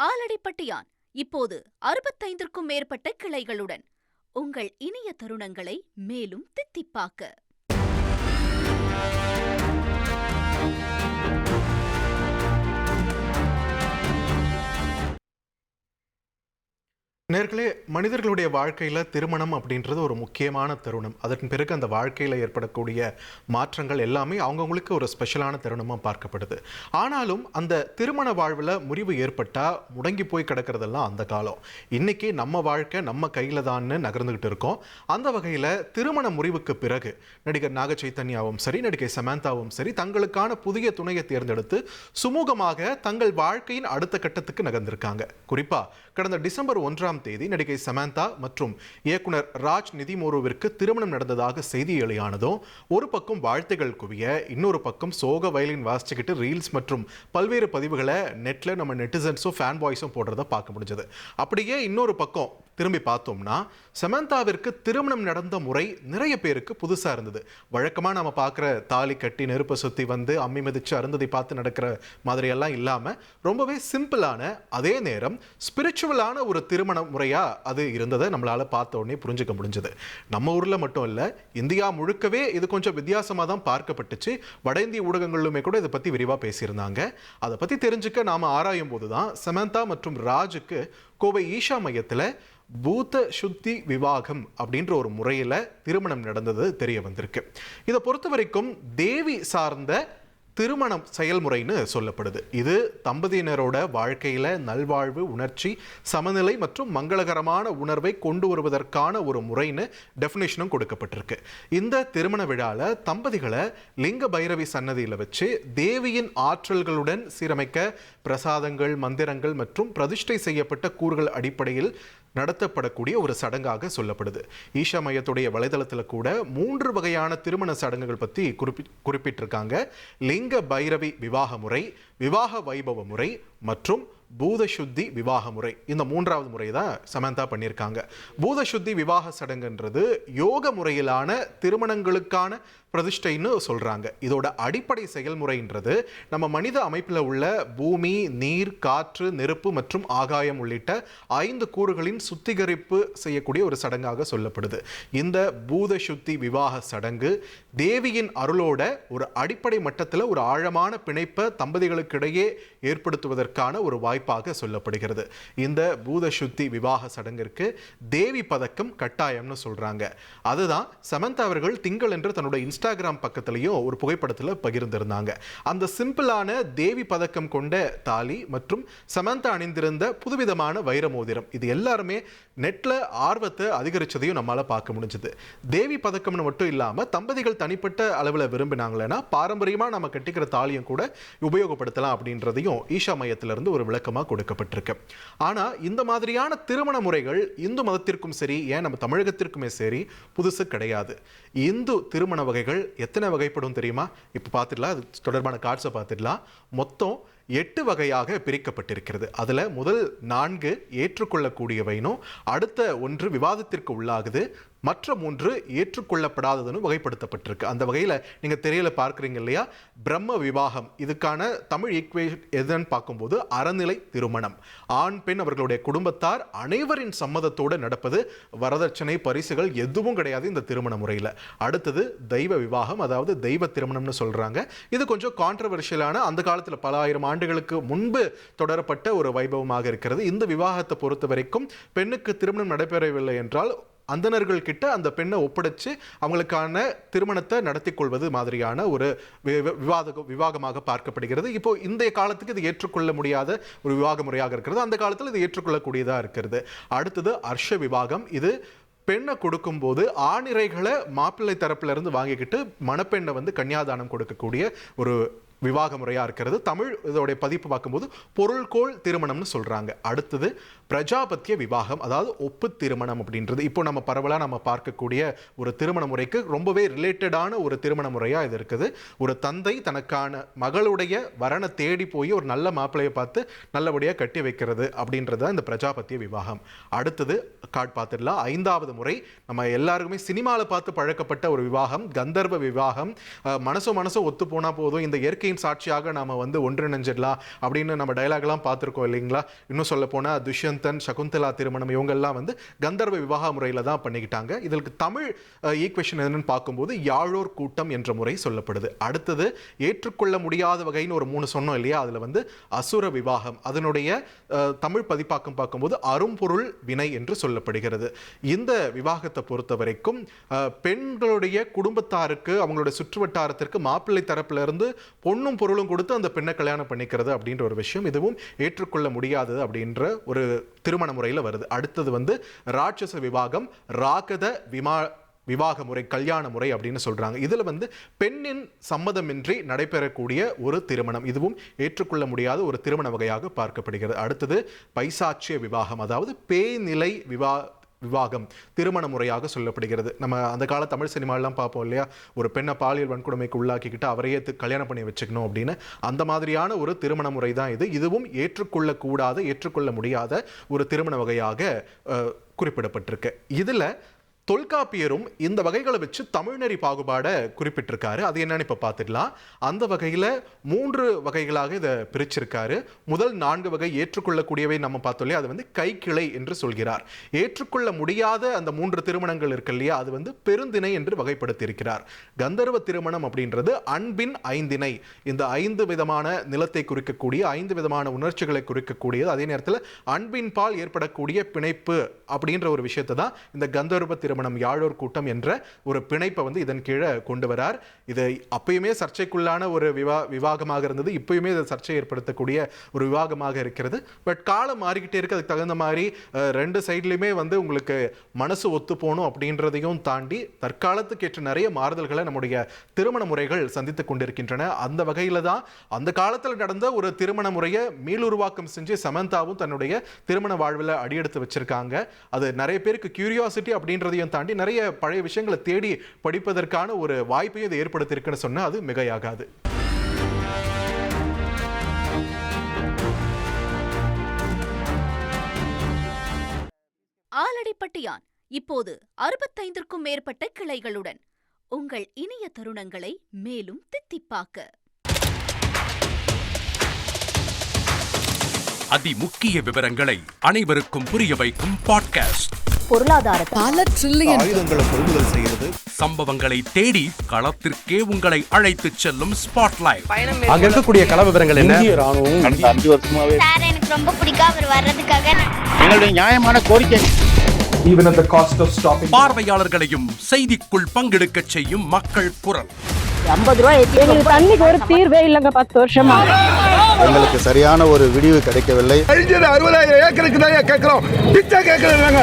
ஆலடிப்பட்டியான். இப்போது அறுபத்தைந்திற்கும் மேற்பட்ட கிளைகளுடன். உங்கள் இனிய தருணங்களை மேலும் தித்திப்பாக்க நேர்களே மனிதர்களுடைய வாழ்க்கையில் திருமணம் அப்படின்றது ஒரு முக்கியமான தருணம். அதன் பிறகு அந்த வாழ்க்கையில் ஏற்படக்கூடிய மாற்றங்கள் எல்லாமே அவங்கவுங்களுக்கு ஒரு ஸ்பெஷலான தருணமாக பார்க்கப்படுது. ஆனாலும் அந்த திருமண வாழ்வில் முறிவு ஏற்பட்டால் முடங்கி போய் கிடக்கிறதெல்லாம் அந்த காலம். இன்றைக்கி நம்ம வாழ்க்கை நம்ம கையில் தான்னு நகர்ந்துக்கிட்டு இருக்கோம். அந்த வகையில் திருமண முறிவுக்கு பிறகு நடிகர் நாக சைத்தன்யாவும் சரி நடிகை சமந்தாவும் சரி தங்களுக்கான புதிய துணையை தேர்ந்தெடுத்து சுமூகமாக தங்கள் வாழ்க்கையின் அடுத்த கட்டத்துக்கு நகர்ந்திருக்காங்க. குறிப்பாக கடந்த டிசம்பர் ஒன்றாம் தேதி நடிகை சமந்தா மற்றும் இயக்குனர் ராஜ் நிதிமோருவிற்கு திருமணம் நடந்ததாக செய்தி வெளியானதும் ஒரு பக்கம் வாழ்த்துகள் குவிய இன்னொரு பக்கம் சோக வயலின் வாசிச்சுக்கிட்டு ரீல்ஸ் மற்றும் பல்வேறு பதிவுகளை நெட்ல நம்ம நெட்டிசன்ஸும் ஃபேன் பாய்ஸும் போடுறத பார்க்க முடிஞ்சது. அப்படியே இன்னொரு பக்கம் திரும்பி பார்த்தோம்னா சமந்தாவிற்கு திருமணம் நடந்த முறை நிறைய பேருக்கு புதுசாக இருந்தது. வழக்கமாக நம்ம பார்க்குற தாலி கட்டி நெருப்பை சுற்றி வந்து அம்மி மிதிச்சு அருந்ததை பார்த்து நடக்கிற மாதிரியெல்லாம் இல்லாமல் ரொம்பவே சிம்பிளான அதே நேரம் ஸ்பிரிச்சுவலான ஒரு திருமணம் முறையாக அது இருந்ததை நம்மளால் பார்த்த உடனே புரிஞ்சுக்க முடிஞ்சது. நம்ம ஊரில் மட்டும் இல்லை இந்தியா முழுக்கவே இது கொஞ்சம் வித்தியாசமாக தான் பார்க்கப்பட்டுச்சு. வட இந்திய ஊடகங்களிலுமே கூட இதை பற்றி விரிவாக பேசியிருந்தாங்க. அதை பற்றி தெரிஞ்சுக்க நாம் ஆராயும் போது தான் சமந்தா மற்றும் ராஜுக்கு கோவை ஈஷா மையத்தில் பூத்த சுத்தி விவாகம் அப்படின்ற ஒரு முறையில் திருமணம் நடந்தது தெரிய வந்திருக்கு. இதை பொறுத்த வரைக்கும் தேவி சார்ந்த திருமணம் செயல்முறைன்னு சொல்லப்படுது. இது தம்பதியினரோட வாழ்க்கையில நல்வாழ்வு உணர்ச்சி சமநிலை மற்றும் மங்களகரமான உணர்வை கொண்டு வருவதற்கான ஒரு முறைன்னு டெஃபினேஷனும் கொடுக்கப்பட்டிருக்கு. இந்த திருமண விழால தம்பதிகளை லிங்க பைரவி சன்னதியில் வச்சு தேவியின் ஆற்றல்களுடன் சீரமைக்க பிரசாதங்கள் மந்திரங்கள் மற்றும் பிரதிஷ்டை செய்யப்பட்ட கூறுகள் அடிப்படையில் நடத்தப்படக்கூடிய ஒரு சடங்காக சொல்லப்படுது. ஈஷா மையத்துடைய வலைதளத்தில் கூட மூன்று வகையான திருமண சடங்குகள் பற்றி குறிப்பி குறிப்பிட்டிருக்காங்க. லிங்க பைரவி விவாக முறை விவாக வைபவ முறை மற்றும் பூதசுத்தி விவாக முறை. இந்த மூன்றாவது முறை தான் சமந்தா பண்ணியிருக்காங்க. பூதசுத்தி விவாக சடங்குன்றது யோக முறையிலான திருமணங்களுக்கான பிரதிஷ்டைன்னு சொல்கிறாங்க இதோட அடிப்படை செயல்முறைன்றது நம்ம மனித அமைப்பில் உள்ள பூமி நீர் காற்று நெருப்பு மற்றும் ஆகாயம் உள்ளிட்ட ஐந்து கூறுகளின் சுத்திகரிப்பு செய்யக்கூடிய ஒரு சடங்காக சொல்லப்படுது. இந்த பூத சுத்தி விவாக சடங்கு தேவியின் அருளோட ஒரு அடிப்படை மட்டத்தில் ஒரு ஆழமான பிணைப்பை தம்பதிகளுக்கிடையே ஏற்படுத்துவதற்கான ஒரு வாய்ப்பாக சொல்லப்படுகிறது. இந்த பூத சுத்தி விவாக சடங்கிற்கு தேவி பதக்கம் கட்டாயம்னு சொல்கிறாங்க அதுதான் சமந்தா அவர்கள் திங்கள் என்று தன்னுடைய இன்ஸ்டாகிராம் பக்கத்திலையும் ஒரு புகைப்படத்தில் பகிர்ந்திருந்தாங்க. அந்த சிம்பிளான தேவி பதக்கம் கொண்ட தாலி மற்றும் சமந்தா அணிந்திருந்த புதுவிதமான வைர மோதிரம் இது எல்லாருமே நெட்டில் ஆர்வத்தை அதிகரிச்சதையும் நம்மளால் பார்க்க முடிஞ்சது. தேவி பதக்கம்னு மட்டும் இல்லாமல் தம்பதிகள் தனிப்பட்ட அளவில் விரும்பினாங்களேன்னா பாரம்பரியமா நம்ம கட்டிக்கிற தாலியும் கூட உபயோகப்படுத்தலாம் அப்படின்றதையும் ஈஷா மையத்திலிருந்து ஒரு விளக்கமாக கொடுக்கப்பட்டிருக்கு. ஆனா இந்த மாதிரியான திருமண முறைகள் இந்து மதத்திற்கும் சரி ஏன் நம்ம தமிழகத்திற்குமே சரி புதுசு கிடையாது. இந்து திருமண வகைகள் எத்தனை வகைப்படும் தெரியுமா? இப்போ பார்த்துடலாம். அது தொடர்பான கார்ட்ஸை பார்த்துடலாம். மொத்தம் எட்டு வகையாக பிரிக்கப்பட்டிருக்கிறது. அதில் முதல் நான்கு ஏற்றுக்கொள்ளக்கூடியவைனும் அடுத்த ஒன்று விவாதத்திற்கு உள்ளாகுது. மற்ற மூன்று ஏற்றுக்கொள்ளப்படாததுன்னு வகைப்படுத்தப்பட்டிருக்கு. அந்த வகையில் நீங்கள் தெரியல பார்க்குறீங்க இல்லையா? பிரம்ம விவாகம். இதுக்கான தமிழ் ஈக்குவேஷன் எதுன்னு பார்க்கும்போது அறநிலை திருமணம். ஆண் பெண் அவர்களுடைய குடும்பத்தார் அனைவரின் சம்மதத்தோடு நடப்பது வரதட்சணை பரிசுகள் எதுவும் கிடையாது இந்த திருமண முறையில். அடுத்தது தெய்வ விவாகம் அதாவது தெய்வ திருமணம்னு சொல்கிறாங்க இது கொஞ்சம் கான்ட்ரவர்ஷியலான அந்த காலத்தில் பல ஆயிரம் ஆண்டுகளுக்கு முன்பு தொடரப்பட்ட ஒரு வைபவமாக இருக்கிறது. இந்த விவாகத்தை பொறுத்த வரைக்கும் பெண்ணுக்கு திருமணம் நடைபெறவில்லை என்றால் அந்தணர்கள் கிட்ட அந்த பெண்ணை ஒப்படைச்சு அவங்களுக்கான திருமணத்தை நடத்தி கொள்வது மாதிரியான ஒரு வி- விவாத விவாகமாக பார்க்கப்படுகிறது. இப்போ இந்த காலத்துக்கு இது ஏற்றுக்கொள்ள முடியாத ஒரு விவாக முறையாக இருக்கிறது. அந்த காலத்தில் இது ஏற்றுக்கொள்ளக்கூடியதாக இருக்கிறது. அடுத்தது அர்ஷ விவாகம். இது பெண்ணை கொடுக்கும்போது ஆணிரைகளை மாப்பிள்ளை தரப்பிலிருந்து வாங்கிக்கிட்டு மணப்பெண்ணை வந்து கன்னியாதானம் கொடுக்கக்கூடிய ஒரு விவாக முறையாக இருக்கிறது. தமிழ் இதோடைய பதிப்பு பார்க்கும்போது பொருள்கோள் திருமணம்னு சொல்கிறாங்க அடுத்தது பிரஜாபத்திய விவாகம் அதாவது ஒப்பு திருமணம் அப்படின்றது. இப்போ நம்ம பரவலாக நம்ம பார்க்கக்கூடிய ஒரு திருமண முறைக்கு ரொம்பவே ரிலேட்டடான ஒரு திருமண முறையாக இது இருக்குது. ஒரு தந்தை தனக்கான மகளுடைய வரனை தேடி போய் ஒரு நல்ல மாப்பிள்ளையை பார்த்து நல்லபடியாக கட்டி வைக்கிறது அப்படின்றது தான் இந்த பிரஜாபத்திய விவாகம். அடுத்தது காட் பார்த்துடலாம். ஐந்தாவது முறை நம்ம எல்லாருக்குமே சினிமாவில் பார்த்து பழக்கப்பட்ட ஒரு விவாகம் கந்தர்வ விவாகம். மனசோ மனசோ ஒத்து போனால் போதும். இந்த இயற்கை சக்தியின் சாட்சியாக நாம் வந்து ஒன்றிணைஞ்சிடலாம் அப்படின்னு நம்ம டைலாக்லாம் பார்த்துருக்கோம் இல்லைங்களா? இன்னும் சொல்ல போனால் துஷ்யந்தன் சகுந்தலா திருமணம் இவங்கெல்லாம் வந்து கந்தர்வ விவாக முறையில் தான் பண்ணிக்கிட்டாங்க. இதற்கு தமிழ் ஈக்குவேஷன் என்னன்னு பார்க்கும்போது யாழோர் கூட்டம் என்ற முறை சொல்லப்படுது. அடுத்தது ஏற்றுக்கொள்ள முடியாத வகைன்னு ஒரு மூணு சொன்னோம் இல்லையா? அதில் வந்து அசுர விவாகம். அதனுடைய தமிழ் பதிப்பாக்கம் பார்க்கும்போது அரும்பொருள் வினை என்று சொல்லப்படுகிறது. இந்த விவாகத்தை பொறுத்த வரைக்கும் பெண்களுடைய குடும்பத்தாருக்கு அவங்களுடைய சுற்றுவட்டாரத்திற்கு மாப்பிள்ளை தரப்பிலிருந்து இருந்து பொண்ணும் பொருளும் கொடுத்து அந்த பெண்ணை கல்யாணம் பண்ணிக்கிறது அப்படின்ற ஒரு விஷயம் இதுவும் ஏற்றுக்கொள்ள முடியாதது அப்படின்ற ஒரு திருமண முறையில் வருது. அடுத்தது வந்து ராட்சச விவாகம் ராகத விமா விவாக முறை கல்யாண முறை அப்படின்னு சொல்கிறாங்க இதில் வந்து பெண்ணின் சம்மதமின்றி நடைபெறக்கூடிய ஒரு திருமணம். இதுவும் ஏற்றுக்கொள்ள முடியாத ஒரு திருமண வகையாக பார்க்கப்படுகிறது. அடுத்தது பைசாட்சிய விவாகம் அதாவது பேய்நிலை விவா விவாகம் திருமண முறையாக சொல்லப்படுகிறது. நம்ம அந்த கால தமிழ் சினிமாலாம் பார்ப்போம் இல்லையா? ஒரு பெண்ணை பாலியல் வன்கொடுமைக்கு உள்ளாக்கிக்கிட்டு அவரையே கல்யாணம் பண்ணி வச்சுக்கணும் அப்படின்னு. அந்த மாதிரியான ஒரு திருமண முறை தான் இது. இதுவும் ஏற்றுக்கொள்ளக்கூடாத ஏற்றுக்கொள்ள முடியாத ஒரு திருமண வகையாக குறிப்பிடப்பட்டிருக்கு. இதில் தொல்காப்பியரும் இந்த வகைகளை வச்சு தமிழ்நெறி பாகுபாடை குறிப்பிட்டிருக்காரு. அது என்னன்னு இப்போ பார்த்துடலாம் அந்த வகையில் மூன்று வகைகளாக இதை பிரிச்சிருக்காரு. முதல் நான்கு வகை ஏற்றுக்கொள்ளக்கூடியவை நம்ம பார்த்தோம் அது வந்து கைக்கிளை என்று சொல்கிறார். ஏற்றுக்கொள்ள முடியாத அந்த மூன்று திருமணங்கள் இருக்கு இல்லையா? அது வந்து பெருந்திணை என்று வகைப்படுத்தியிருக்கிறார். கந்தர்வ திருமணம் அப்படின்றது அன்பின் ஐந்திணை. இந்த ஐந்து விதமான நிலத்தை குறிக்கக்கூடிய ஐந்து விதமான உணர்ச்சிகளை குறிக்கக்கூடியது. அதே நேரத்தில் அன்பின் பால் ஏற்படக்கூடிய பிணைப்பு அப்படின்ற ஒரு விஷயத்தை தான் இந்த கந்தர்வ திருமணம் யாழோர் கூட்டம் என்ற ஒரு பிணைப்பை வந்து இதன் கீழே கொண்டு வரார். இது அப்பயுமே சர்ச்சைக்குள்ளான ஒரு விவா விவாகமாக இருந்தது. இப்பயுமே இது சர்ச்சை ஏற்படுத்தக்கூடிய ஒரு விவாகமாக இருக்கிறது. பட் காலம் மாறிக்கிட்டே இருக்கு. அதுக்கு தகுந்த மாதிரி ரெண்டு சைட்லையுமே வந்து உங்களுக்கு மனசு ஒத்து போகணும் அப்படின்றதையும் தாண்டி தற்காலத்துக்கு ஏற்ற நிறைய மாறுதல்களை நம்முடைய திருமண முறைகள் சந்தித்து கொண்டிருக்கின்றன. அந்த வகையில் தான் அந்த காலத்தில் நடந்த ஒரு திருமண முறையை மீளுருவாக்கம் செஞ்சு சமந்தாவும் தன்னுடைய திருமண வாழ்வில் அடியெடுத்து வச்சிருக்காங்க. அது நிறைய பேருக்கு கியூரியாசிட்டி அப்படின்றதையும் தாண்டி நிறைய பழைய விஷயங்களை தேடி படிப்பதற்கான ஒரு வாய்ப்பையும் இது ஏற்படுத்தியிருக்குன்னு சொன்னால் அது மிகையாகாது. ஆலடிப்பட்டியான் இப்போது அறுபத்தைந்திற்கும் மேற்பட்ட கிளைகளுடன். உங்கள் இனிய தருணங்களை மேலும் தித்திப்பாக்க. அதிமுக்கிய விவரங்களை அனைவருக்கும் புரிய வைக்கும் பாட்காஸ்ட் பொருளாதாரத்தை பல ட்ரில்லியன் ஆயுதங்களை கொள்முதல் செய்கிறது. சம்பவங்களை தேடி களத்திற்கே உங்களை அழைத்துச் செல்லும் ஸ்பாட்லைட் அங்க இருக்கக்கூடிய கள விவரங்கள் என்ன? கடந்த அஞ்சு வருஷமாவே சார் எனக்கு ரொம்ப பிடிக்கும் அவர் வர்றதுக்காக. நான் எங்களுடைய நியாயமான கோரிக்கை. பார்வையாளர்களையும் செய்திக்குள் பங்கெடுக்கச் செய்யும் மக்கள் குரல். ஐம்பது ரூபாய் எங்களுக்கு தண்ணிக்கு ஒரு தீர்வே இல்லைங்க பத்து வருஷமா. எங்களுக்கு சரியான ஒரு விடிவு கிடைக்கவில்லை. அறுபதாயிரம் ஏக்கருக்கு தான் கேட்கிறோம்? பிச்சை கேட்கறாங்க